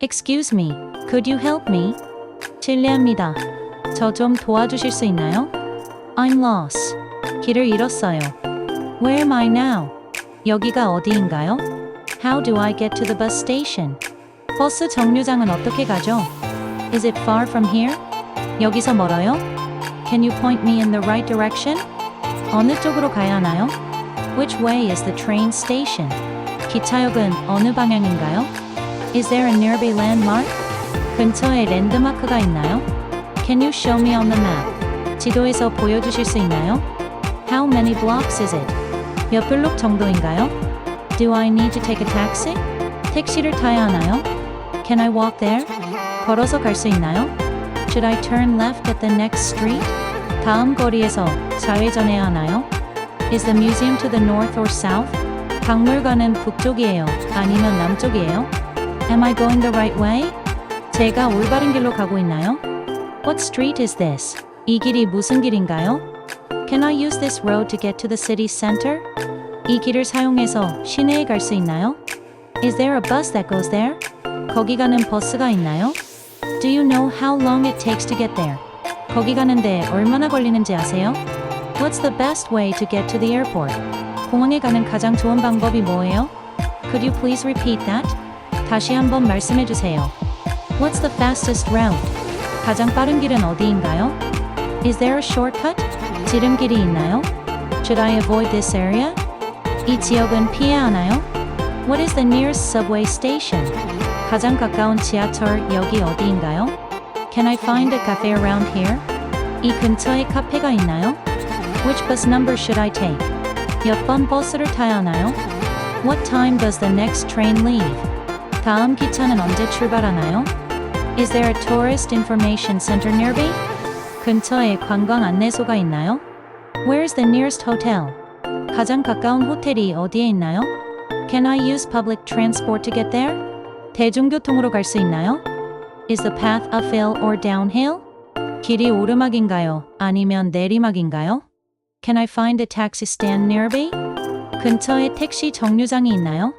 Excuse me, could you help me? 실례합니다. 저 좀 도와주실 수 있나요? I'm lost. 길을 잃었어요. Where am I now? 여기가 어디인가요? How do I get to the bus station? 버스 정류장은 어떻게 가죠? Is it far from here? 여기서 멀어요? Can you point me in the right direction? 어느 쪽으로 가야 하나요? Which way is the train station? 기차역은 어느 방향인가요? Is there a nearby landmark? 근처에 랜드마크가 있나요? Can you show me on the map? 지도에서 보여주실 수 있나요? How many blocks is it? 몇 블록 정도인가요? Do I need to take a taxi? 택시를 타야 하나요? Can I walk there? 걸어서 갈 수 있나요? Should I turn left at the next street? 다음 거리에서 좌회전해야 하나요? Is the museum to the north or south? 박물관은 북쪽이에요. 아니면 남쪽이에요? Am I going the right way? 제가 올바른 길로 가고 있나요? What street is this? 이 길이 무슨 길인가요? Can I use this road to get to the city center? 이 길을 사용해서 시내에 갈 수 있나요? Is there a bus that goes there? 거기 가는 버스가 있나요? Do you know how long it takes to get there? 거기 가는데 얼마나 걸리는지 아세요? What's the best way to get to the airport? 공항에 가는 가장 좋은 방법이 뭐예요? Could you please repeat that? 다시 한번 말씀해 주세요. What's the fastest route? 가장 빠른 길은 어디인가요? Is there a shortcut? 지름길이 있나요? Should I avoid this area? 이 지역은 피해야 하나요? What is the nearest subway station? 가장 가까운 지하철역이 어디인가요? Can I find a cafe around here? 이 근처에 카페가 있나요? Which bus number should I take? 몇 번 버스를 타야 하나요? What time does the next train leave? 다음 기차는 언제 출발하나요? Is there a tourist information center nearby? 근처에 관광 안내소가 있나요? Where's the nearest hotel? 가장 가까운 호텔이 어디에 있나요? Can I use public transport to get there? 대중교통으로 갈 수 있나요? Is the path uphill or downhill? 길이 오르막인가요? 아니면 내리막인가요? Can I find a taxi stand nearby? 근처에 택시 정류장이 있나요?